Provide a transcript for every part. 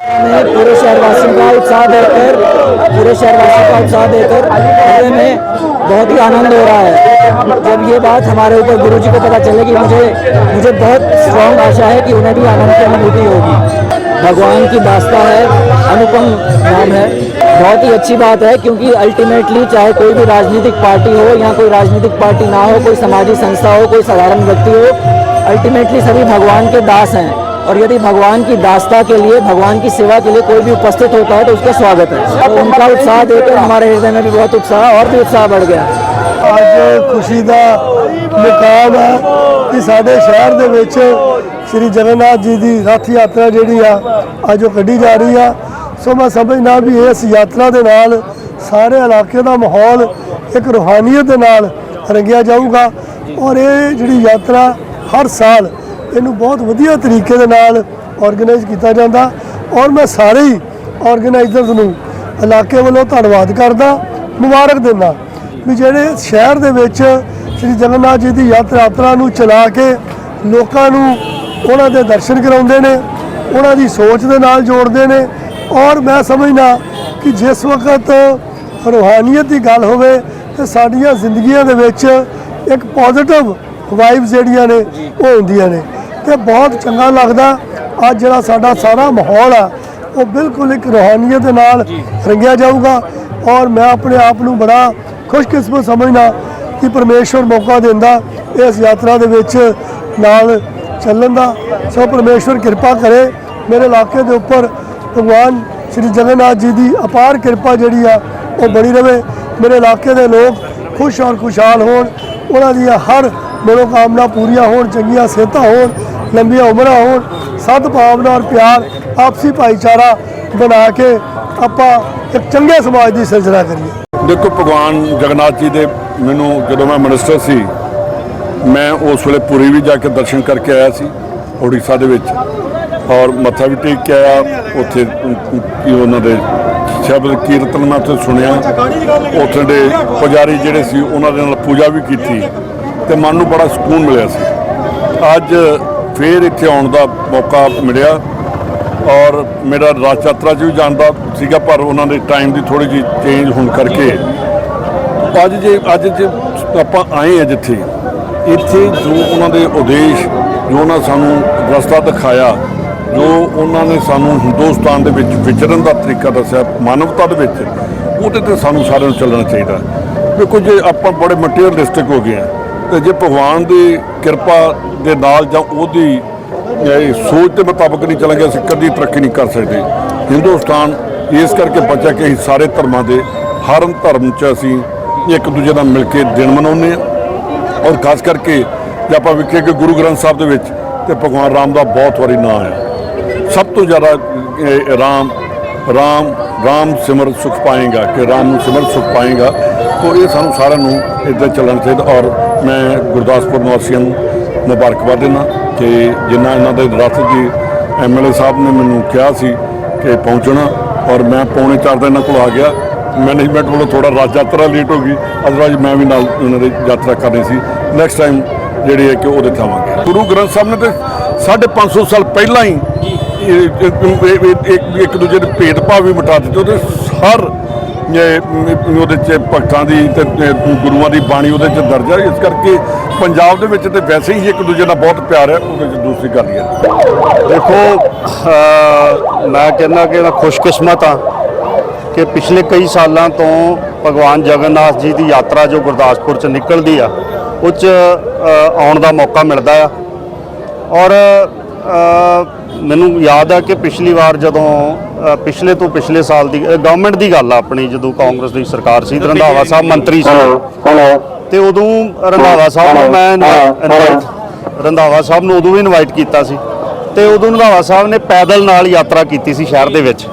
पूरे शहरवासियों का उत्साह देकर पूरे शहरवासियों का उत्साह देकर हृदय में बहुत ही आनंद हो रहा है। जब ये बात हमारे ऊपर गुरु जी को पता चलेगी मुझे मुझे बहुत स्ट्रॉन्ग आशा है कि उन्हें भी आनंद की अनुभूति होगी। भगवान की दास्ता है, अनुपम नाम है। बहुत ही अच्छी बात है, क्योंकि अल्टीमेटली चाहे कोई भी राजनीतिक पार्टी हो या कोई राजनीतिक पार्टी ना हो, कोई सामाजिक संस्था हो, कोई साधारण व्यक्ति हो अल्टीमेटली सभी भगवान के दास हैं। और यदि भगवान की दास्ता के लिए भगवान की सेवा के लिए कोई भी उपस्थित होता है तो उसका स्वागत है तो उनका उत्साह देखकर हमारे हृदय में भी बहुत उत्साह और भी उत्साह बढ़ गया ਅੱਜ ਖੁਸ਼ੀ ਦਾ ਮੁਕਾਮ ਹੈ ਕਿ ਸਾਡੇ ਸ਼ਹਿਰ ਦੇ ਵਿੱਚ ਸ੍ਰੀ ਜਗਨਨਾਥ ਜੀ ਦੀ ਰਥ ਯਾਤਰਾ ਜਿਹੜੀ ਆ ਅੱਜ ਉਹ ਕੱਢੀ ਜਾ ਰਹੀ ਆ ਸੋ ਮੈਂ ਸਮਝਦਾ ਵੀ ਇਸ ਯਾਤਰਾ ਦੇ ਨਾਲ ਸਾਰੇ ਇਲਾਕੇ ਦਾ ਮਾਹੌਲ ਇੱਕ ਰੂਹਾਨੀਅਤ ਦੇ ਨਾਲ ਰੰਗਿਆ ਜਾਊਗਾ ਔਰ ਇਹ ਜਿਹੜੀ ਯਾਤਰਾ ਹਰ ਸਾਲ ਇਹਨੂੰ ਬਹੁਤ ਵਧੀਆ ਤਰੀਕੇ ਦੇ ਨਾਲ ਆਰਗੇਨਾਈਜ਼ ਕੀਤਾ ਜਾਂਦਾ ਔਰ ਮੈਂ ਸਾਰੇ ਹੀ ਆਰਗੇਨਾਈਜ਼ਰਸ ਨੂੰ ਇਲਾਕੇ ਵੱਲੋਂ ਧੰਨਵਾਦ ਕਰਦਾ, ਮੁਬਾਰਕ ਦਿੰਦਾ ਵੀ ਜਿਹੜੇ ਸ਼ਹਿਰ ਦੇ ਵਿੱਚ ਸ੍ਰੀ ਜਗਨਨਾਥ ਜੀ ਦੀ ਯਾਤਰਾ ਨੂੰ ਚਲਾ ਕੇ ਲੋਕਾਂ ਨੂੰ ਉਹਨਾਂ ਦੇ ਦਰਸ਼ਨ ਕਰਾਉਂਦੇ ਨੇ, ਉਹਨਾਂ ਦੀ ਸੋਚ ਦੇ ਨਾਲ ਜੋੜਦੇ ਨੇ ਔਰ ਮੈਂ ਸਮਝਦਾ ਕਿ ਜਿਸ ਵਕਤ ਰੂਹਾਨੀਅਤ ਦੀ ਗੱਲ ਹੋਵੇ ਤੇ ਸਾਡੀਆਂ ਜ਼ਿੰਦਗੀਆਂ ਦੇ ਵਿੱਚ ਇੱਕ ਪੋਜ਼ਿਟਿਵ ਵਾਈਬਸ ਜਿਹੜੀਆਂ ਨੇ ਉਹ ਹੁੰਦੀਆਂ ਨੇ। ਤੇ ਬਹੁਤ ਚੰਗਾ ਲੱਗਦਾ। ਅੱਜ ਜਿਹੜਾ ਸਾਡਾ ਸਾਰਾ ਮਾਹੌਲ ਆ ਉਹ ਬਿਲਕੁਲ ਇੱਕ ਰੂਹਾਨੀਅਤ ਦੇ ਨਾਲ ਰੰਗਿਆ ਜਾਊਗਾ ਔਰ ਮੈਂ ਆਪਣੇ ਆਪ ਨੂੰ ਬੜਾ ਖੁਸ਼ਕਿਸਮਤ ਸਮਝਦਾ ਕਿ ਪਰਮੇਸ਼ਵਰ ਮੌਕਾ ਦਿੰਦਾ ਇਸ ਯਾਤਰਾ ਦੇ ਵਿੱਚ ਨਾਲ ਚੱਲਣ ਦਾ। ਸੋ ਪਰਮੇਸ਼ਵਰ ਕਿਰਪਾ ਕਰੇ ਮੇਰੇ ਇਲਾਕੇ ਦੇ ਉੱਪਰ ਭਗਵਾਨ ਸ੍ਰੀ ਜਗਨਨਾਥ ਜੀ ਦੀ ਅਪਾਰ ਕਿਰਪਾ ਜਿਹੜੀ ਆ ਉਹ ਬਣੀ ਰਵੇ। ਮੇਰੇ ਇਲਾਕੇ ਦੇ ਲੋਕ ਖੁਸ਼ ਔਰ ਖੁਸ਼ਹਾਲ ਹੋਣ। ਉਹਨਾਂ ਦੀਆਂ ਹਰ ਮਨੋਕਾਮਨਾ ਪੂਰੀਆਂ ਹੋਣ ਚੰਗੀਆਂ ਸਿਹਤਾਂ ਹੋਣ ਲੰਬੀਆਂ ਉਮਰਾਂ ਹੋਣ। ਸਦ ਭਾਵਨਾ ਔਰ ਪਿਆਰ ਆਪਸੀ ਭਾਈਚਾਰਾ ਬਣਾ ਕੇ ਆਪਾਂ ਇੱਕ ਚੰਗੇ ਸਮਾਜ ਦੀ ਸਿਰਜਣਾ ਕਰੀਏ। ਦੇਖੋ ਭਗਵਾਨ ਜਗਨਨਾਥ ਜੀ ਦੇ ਮੈਨੂੰ ਜਦੋਂ ਮੈਂ ਮਿਨਿਸਟਰ ਸੀ ਮੈਂ ਉਸ ਵੇਲੇ ਪੁਰੀ ਵੀ ਜਾ ਕੇ ਦਰਸ਼ਨ ਕਰਕੇ ਆਇਆ ਸੀ ਉੜੀਸਾ ਦੇ ਵਿੱਚ। ਔਰ ਮੱਥਾ ਵੀ ਟੇਕ ਕੇ ਆਇਆ ਉੱਥੇ ਕੀ ਉਹਨਾਂ ਦੇ ਸ਼ਬਦ ਕੀਰਤਨ ਮੈਂ ਉੱਥੇ ਸੁਣਿਆ। ਉੱਥੇ ਦੇ ਪੁਜਾਰੀ ਜਿਹੜੇ ਸੀ ਉਹਨਾਂ ਦੇ ਨਾਲ ਪੂਜਾ ਵੀ ਕੀਤੀ। ਤੇ ਮਨ ਨੂੰ ਬੜਾ ਸਕੂਨ ਮਿਲਿਆ ਸੀ। ਅੱਜ ਫੇਰ ਇੱਥੇ ਆਉਣ ਦਾ ਮੌਕਾ ਮਿਲਿਆ ਔਰ ਮੇਰਾ ਰਾਜ ਯਾਤਰਾ 'ਚ ਵੀ ਜਾਣ ਦਾ ਸੀਗਾ, ਪਰ ਉਹਨਾਂ ਦੇ ਟਾਈਮ ਦੀ ਥੋੜੀ ਜਿਹੀ ਚੇਂਜ ਹੋਣ ਕਰਕੇ ਅੱਜ ਜੇ ਅੱਜ ਜੇ ਆਪਾਂ ਆਏ ਆ ਜਿੱਥੇ, ਇੱਥੇ ਜੋ ਉਹਨਾਂ ਦੇ ਉਦੇਸ਼, ਜੋ ਉਹਨਾਂ ਸਾਨੂੰ ਰਸਤਾ ਦਿਖਾਇਆ, ਜੋ ਉਹਨਾਂ ਨੇ ਸਾਨੂੰ ਹਿੰਦੁਸਤਾਨ ਦੇ ਵਿੱਚ ਵਿਚਰਨ ਦਾ ਤਰੀਕਾ ਦੱਸਿਆ, ਮਾਨਵਤਾ ਦੇ ਵਿੱਚ, ਉਹਦੇ ਤੇ ਸਾਨੂੰ ਸਾਰਿਆਂ ਨੂੰ ਚੱਲਣਾ ਚਾਹੀਦਾ। ਦੇਖੋ ਜੇ ਆਪਾਂ ਬੜੇ ਮਟੀਰੀਅਲਿਸਟਿਕ ਹੋ ਗਏ ਆ ਤੇ ਜੇ ਭਗਵਾਨ ਦੀ ਕਿਰਪਾ ਦੇ ਨਾਲ ਜਾਂ ਉਹਦੀ, ਇਹ ਸੋਚ ਦੇ ਮੁਤਾਬਕ ਨਹੀਂ ਚੱਲਾਂਗੇ, ਅਸੀਂ ਕਦੀ ਤਰੱਕੀ ਨਹੀਂ ਕਰ ਸਕਦੇ। ਹਿੰਦੁਸਤਾਨ ਇਸ ਕਰਕੇ ਬਚਿਆ ਕਿ ਅਸੀਂ ਸਾਰੇ ਧਰਮਾਂ ਦੇ, ਹਰ ਧਰਮ 'ਚ ਅਸੀਂ ਇੱਕ ਦੂਜੇ ਨਾਲ ਮਿਲ ਕੇ ਦਿਨ ਮਨਾਉਂਦੇ ਹਾਂ। ਔਰ ਖਾਸ ਕਰਕੇ ਜੇ ਆਪਾਂ ਵੇਖੀਏ ਕਿ ਗੁਰੂ ਗ੍ਰੰਥ ਸਾਹਿਬ ਦੇ ਵਿੱਚ ਤੇ ਭਗਵਾਨ ਰਾਮ ਦਾ ਬਹੁਤ ਵਾਰੀ ਨਾਂ ਹੈ। ਸਭ ਤੋਂ ਜ਼ਿਆਦਾ ਰਾਮ ਰਾਮ ਰਾਮ ਸਿਮਰ ਸੁਖ ਪਾਏਗਾ, ਕਿ ਰਾਮ ਨੂੰ ਸਿਮਰ ਸੁਖ ਪਾਏਗਾ, ਤੋਂ ਇਹ ਸਾਨੂੰ ਸਾਰਿਆਂ ਨੂੰ ਇੱਦਾਂ ਚੱਲਣਾ ਚਾਹੀਦਾ। ਔਰ ਮੈਂ ਗੁਰਦਾਸਪੁਰ ਨਿਵਾਸੀਆਂ ਨੂੰ ਮੁਬਾਰਕਬਾਦ ਦਿੰਦਾ ਕਿ ਜਿੰਨਾ ਇਹਨਾਂ ਦੇ ਰਥ ਜੀ ਐਮਐਲਏ ਸਾਹਿਬ ਨੇ ਮੈਨੂੰ ਕਿਹਾ ਸੀ ਕਿ ਪਹੁੰਚਣਾ ਔਰ ਮੈਂ ਪੌਣੇ ਚਾਰ ਦਾ ਇਹਨਾਂ ਕੋਲ ਆ ਗਿਆ। ਮੈਨੇਜਮੈਂਟ ਵੱਲੋਂ ਥੋੜਾ ਰਾਜ ਯਾਤਰਾ ਲੇਟ ਹੋ ਗਈ। ਅਦਰਵਾਈਜ਼ ਮੈਂ ਵੀ ਨਾਲ ਉਹਨਾਂ ਦੀ ਯਾਤਰਾ ਕਰਨੀ ਸੀ। ਨੈਕਸਟ ਟਾਈਮ ਜਿਹੜੀ ਹੈ ਕਿ ਉਹਦੇ ਥਾਵਾਂਗੇ ਗੁਰੂ ਗ੍ਰੰਥ ਸਾਹਿਬ ਨੇ ਤੇ 550 ਸਾਲ ਪਹਿਲਾਂ ਹੀ ਇੱਕ ਦੂਜੇ ਦੇ ਭੇਦਭਾਵ ਵੀ ਮਿਟਾ ਦਿੱਤੇ। ਉਹਦੇ ਹਰ ਉਹਦੇ ਚ ਭਗਤਾਂ ਦੀ ਤੇ ਗੁਰੂਆਂ ਦੀ ਬਾਣੀ ਉਹਦੇ ਚ ਦਰਜ ਹੈ ਇਸ ਕਰਕੇ ਪੰਜਾਬ ਦੇ ਵਿੱਚ ਤੇ ਵੈਸੇ ਹੀ ਇੱਕ ਦੂਜੇ ਨਾਲ ਬਹੁਤ ਪਿਆਰ ਹੈ, ਉਹਦੇ ਚ ਦੂਸਰੀ ਗੱਲ ਹੈ। ਦੇਖੋ ਮੈਂ ਕਹਿੰਦਾ ਕਿ ਮੈਂ ਖੁਸ਼ਕਿਸਮਤ ਹਾਂ ਕਿ ਪਿਛਲੇ ਕਈ ਸਾਲਾਂ ਤੋਂ ਭਗਵਾਨ ਜਗਨਨਾਥ ਜੀ ਦੀ ਯਾਤਰਾ ਜੋ ਗੁਰਦਾਸਪੁਰ ਚ ਨਿਕਲਦੀ ਆ, ਉਹ 'ਚ ਆਉਣ ਦਾ ਮੌਕਾ ਮਿਲਦਾ ਆ। ਔਰ ਮੈਨੂੰ ਯਾਦ ਆ ਕਿ ਪਿਛਲੀ ਵਾਰ ਜਦੋਂ ਪਿਛਲੇ ਤੋਂ ਪਿਛਲੇ ਸਾਲ ਦੀ ਗਵਰਨਮੈਂਟ ਦੀ ਗੱਲ ਆ ਆਪਣੀ ਜਦੋਂ ਕਾਂਗਰਸ ਦੀ ਸਰਕਾਰ ਸੀ ਰੰਧਾਵਾ ਸਾਹਿਬ ਮੰਤਰੀ ਸੀ। ਤੇ ਉਦੋਂ ਰੰਧਾਵਾ ਸਾਹਿਬ ਨੂੰ ਮੈਂ ਰੰਧਾਵਾ ਸਾਹਿਬ ਨੂੰ ਉਦੋਂ ਵੀ ਇਨਵਾਈਟ ਕੀਤਾ ਸੀ। ਤੇ ਉਦੋਂ ਰੰਧਾਵਾ ਸਾਹਿਬ ਨੇ ਪੈਦਲ ਨਾਲ ਯਾਤਰਾ ਕੀਤੀ ਸੀ ਸ਼ਹਿਰ ਦੇ ਵਿੱਚ।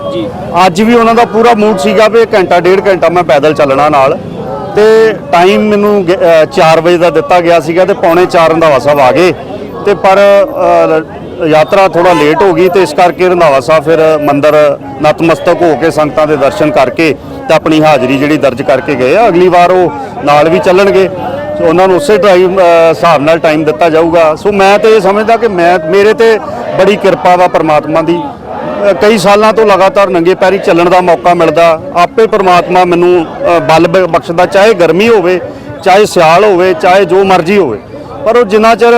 ਅੱਜ ਵੀ ਉਹਨਾਂ ਦਾ ਪੂਰਾ ਮੂਡ ਸੀਗਾ ਵੀ ਘੰਟਾ ਡੇਢ ਘੰਟਾ ਮੈਂ ਪੈਦਲ ਚੱਲਣਾ ਨਾਲ। ਤੇ ਟਾਈਮ ਮੈਨੂੰ 4 ਵਜੇ ਦਾ ਦਿੱਤਾ ਗਿਆ ਸੀਗਾ ਤੇ ਪੌਣੇ 4 ਰੰਧਾਵਾ ਸਾਹਿਬ ਆ ਗਏ। ਤੇ ਪਰ ਯਾਤਰਾ ਥੋੜਾ ਲੇਟ ਹੋ ਗਈ ਤੇ ਇਸ ਕਰਕੇ ਰੰਧਾਵਾ ਸਾਹਿਬ ਫਿਰ ਮੰਦਰ ਨਤਮਸਤਕ ਹੋ ਕੇ ਸੰਗਤਾਂ ਦੇ ਦਰਸ਼ਨ ਕਰਕੇ ਤੇ ਆਪਣੀ ਹਾਜ਼ਰੀ ਜਿਹੜੀ ਦਰਜ ਕਰਕੇ ਗਏ ਆ। ਅਗਲੀ ਵਾਰ ਉਹ ਨਾਲ ਵੀ ਚੱਲਣਗੇ। ਉਹਨਾਂ ਨੂੰ ਉਸੇ ਟਾਈਮ ਹਿਸਾਬ ਨਾਲ ਟਾਈਮ ਦਿੱਤਾ ਜਾਊਗਾ। ਸੋ ਮੈਂ ਤੇ ਇਹ ਸਮਝਦਾ ਕਿ ਮੈਂ, ਮੇਰੇ ਤੇ ਬੜੀ ਕਿਰਪਾ ਵਾ ਪਰਮਾਤਮਾ ਦੀ। ਕਈ ਸਾਲਾਂ ਤੋਂ ਲਗਾਤਾਰ ਨੰਗੇ ਪੈਰੀ ਚੱਲਣ ਦਾ ਮੌਕਾ ਮਿਲਦਾ। ਆਪੇ ਪਰਮਾਤਮਾ ਮੈਨੂੰ ਬਲ ਬ- ਬਖਸ਼ਦਾ, ਚਾਹੇ ਗਰਮੀ ਹੋਵੇ, ਚਾਹੇ ਸਿਆਲ ਹੋਵੇ, ਚਾਹੇ ਜੋ ਮਰਜ਼ੀ ਹੋਵੇ। ਪਰ ਉਹ ਜਿੰਨਾ ਚਿਰ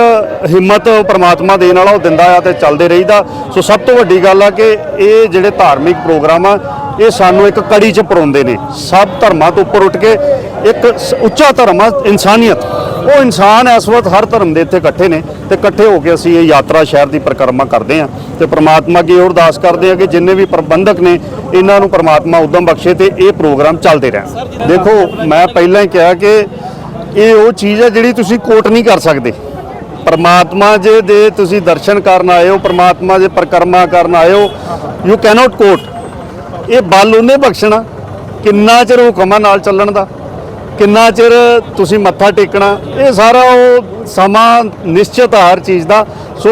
ਹਿੰਮਤ ਪ੍ਰਮਾਤਮਾ ਦੇਣ ਵਾਲਾ ਉਹ ਦਿੰਦਾ ਆ ਤੇ ਚੱਲਦੇ ਰਹੀਦਾ। ਸੋ ਸਭ ਤੋਂ ਵੱਡੀ ਗੱਲ ਆ ਕਿ ਇਹ ਜਿਹੜੇ ਧਾਰਮਿਕ ਪ੍ਰੋਗਰਾਮ ਆ, ਇਹ ਸਾਨੂੰ ਇੱਕ ਕੜੀ 'ਚ ਪਰੋਂਦੇ ਨੇ। ਸਭ ਧਰਮਾਂ ਤੋਂ ਉੱਪਰ ਉੱਠ ਕੇ ਇੱਕ ਉੱਚਾ ਧਰਮ ਆ, ਇਨਸਾਨੀਅਤ। ਉਹ ਇਨਸਾਨ ਇਸ ਵਕਤ ਹਰ ਧਰਮ ਦੇ ਇੱਥੇ ਇਕੱਠੇ ਨੇ ਤੇ ਇਕੱਠੇ ਹੋ ਕੇ ਅਸੀਂ ਇਹ ਯਾਤਰਾ ਸ਼ਹਿਰ ਦੀ ਪਰਿਕਰਮਾ ਕਰਦੇ ਹਾਂ ਤੇ ਪ੍ਰਮਾਤਮਾ ਅੱਗੇ ਇਹ ਅਰਦਾਸ ਕਰਦੇ ਹਾਂ ਕਿ ਜਿੰਨੇ ਵੀ ਪ੍ਰਬੰਧਕ ਨੇ, ਇਹਨਾਂ ਨੂੰ ਪ੍ਰਮਾਤਮਾ ਉਦਮ ਬਖਸ਼ੇ ਤੇ ਇਹ ਪ੍ਰੋਗਰਾਮ ਚੱਲਦੇ ਰਹਿਣ। ਦੇਖੋ, ਮੈਂ ਪਹਿਲਾਂ ਹੀ ਕਿਹਾ ਕਿ ਇਹ ਉਹ ਚੀਜ਼ ਹੈ ਜਿਹੜੀ ਤੁਸੀਂ ਕੋਟ ਨਹੀਂ ਕਰ ਸਕਦੇ। ਪਰਮਾਤਮਾ ਜੇ ਦੇ ਤੁਸੀਂ ਦਰਸ਼ਨ ਕਰਨ ਆਏ ਹੋ, ਪਰਮਾਤਮਾ ਦੇ ਪਰਿਕਰਮਾ ਕਰਨ ਆਏ ਹੋ ਯੂ ਕੈਨੋਟ ਕੋਟ ਇਹ ਬਲ ਉਹਨੇ ਬਖਸ਼ਣਾ। ਕਿੰਨਾ ਚਿਰ ਹੁਕਮਾਂ ਨਾਲ ਚੱਲਣ ਦਾ? ਕਿੰਨਾ ਚਿਰ ਤੁਸੀਂ ਮੱਥਾ ਟੇਕਣਾ? ਇਹ ਸਾਰਾ ਉਹ ਸਮਾਂ ਨਿਸ਼ਚਿਤ ਆ ਹਰ ਚੀਜ਼ ਦਾ। ਸੋ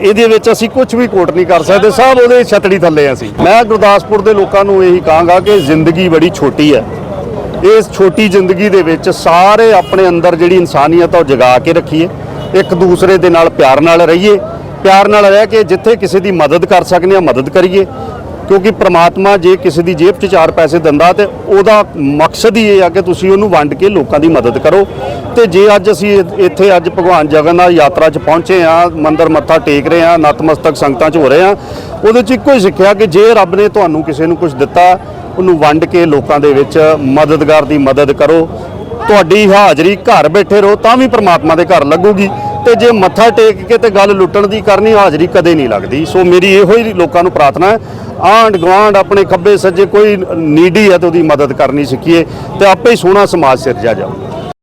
ਇਹਦੇ ਵਿੱਚ ਅਸੀਂ ਕੁਝ ਵੀ ਕੋਟ ਨਹੀਂ ਕਰ ਸਕਦੇ। ਸਭ ਉਹਦੇ ਛਤੜੀ ਥੱਲੇ ਆ ਅਸੀਂ। ਮੈਂ ਗੁਰਦਾਸਪੁਰ ਦੇ ਲੋਕਾਂ ਨੂੰ ਇਹੀ ਕਹਾਂਗਾ ਕਿ ਜ਼ਿੰਦਗੀ ਬੜੀ ਛੋਟੀ ਹੈ। ਇਸ ਛੋਟੀ ਜ਼ਿੰਦਗੀ ਦੇ ਵਿੱਚ ਸਾਰੇ ਆਪਣੇ ਅੰਦਰ ਜਿਹੜੀ ਇਨਸਾਨੀਅਤ ਆ ਉਹ ਜਗਾ ਕੇ ਰੱਖੀਏ। ਇੱਕ ਦੂਸਰੇ ਦੇ ਨਾਲ ਪਿਆਰ ਨਾਲ ਰਹੀਏ। ਪਿਆਰ ਨਾਲ ਰਹਿ ਕੇ ਜਿੱਥੇ ਕਿਸੇ ਦੀ ਮਦਦ ਕਰ ਸਕਨੇ ਆ, ਮਦਦ ਕਰੀਏ। ਕਿਉਂਕਿ ਪ੍ਰਮਾਤਮਾ ਜੇ ਕਿਸੇ ਦੀ ਜੇਬ 'ਚ ਚਾਰ ਪੈਸੇ ਦਿੰਦਾ ਤੇ ਉਹਦਾ ਮਕਸਦ ਹੀ ਇਹ ਆ ਕਿ ਤੁਸੀਂ ਉਹਨੂੰ ਵੰਡ ਕੇ ਲੋਕਾਂ ਦੀ ਮਦਦ ਕਰੋ। ਤੇ ਜੇ ਅੱਜ ਅਸੀਂ ਇੱਥੇ ਅੱਜ ਭਗਵਾਨ ਜਗਨਨਾਥ ਯਾਤਰਾ 'ਚ ਪਹੁੰਚੇ ਆ, ਮੰਦਰ ਮੱਥਾ ਟੇਕ ਰਹੇ ਆ, ਨਤਮਸਤਕ ਸੰਗਤਾਂ 'ਚ ਹੋ ਰਹੇ ਆ, ਉਹਦੇ 'ਚ ਇੱਕੋ ਹੀ ਸਿੱਖਿਆ ਕਿ ਜੇ ਰੱਬ ਨੇ ਤੁਹਾਨੂੰ ਕਿਸੇ ਨੂੰ ਕੁਝ ਦਿੱਤਾ ਉਹਨੂੰ ਵੰਡ ਕੇ ਲੋਕਾਂ ਦੇ ਵਿੱਚ ਮਦਦਗਾਰ ਦੀ ਮਦਦ ਕਰੋ। ਤੁਹਾਡੀ ਹਾਜ਼ਰੀ ਘਰ ਬੈਠੇ ਰਹੋ, ਤਾਂ ਵੀ ਪ੍ਰਮਾਤਮਾ ਦੇ ਘਰ ਲੱਗੂਗੀ। ਤੇ ਜੇ ਮੱਥਾ ਟੇਕ ਕੇ ਤੇ ਗੱਲ ਲੁੱਟਣ ਦੀ ਕਰਨੀ, ਹਾਜ਼ਰੀ ਕਦੇ ਨਹੀਂ ਲੱਗਦੀ। ਸੋ ਮੇਰੀ ਇਹੋ ਹੀ ਲੋਕਾਂ ਨੂੰ ਪ੍ਰਾਰਥਨਾ ਹੈ, ਆਂਢ ਗੁਆਂਢ, ਆਪਣੇ ਖੱਬੇ ਸੱਜੇ, ਕੋਈ ਨੀਡੀ ਹੈ ਤੇ ਉਹਦੀ ਮਦਦ ਕਰਨੀ ਸਿੱਖੀਏ ਤੇ ਆਪੇ ਹੀ ਸੋਹਣਾ ਸਮਾਜ ਸਿਰਜਿਆ ਜਾਊ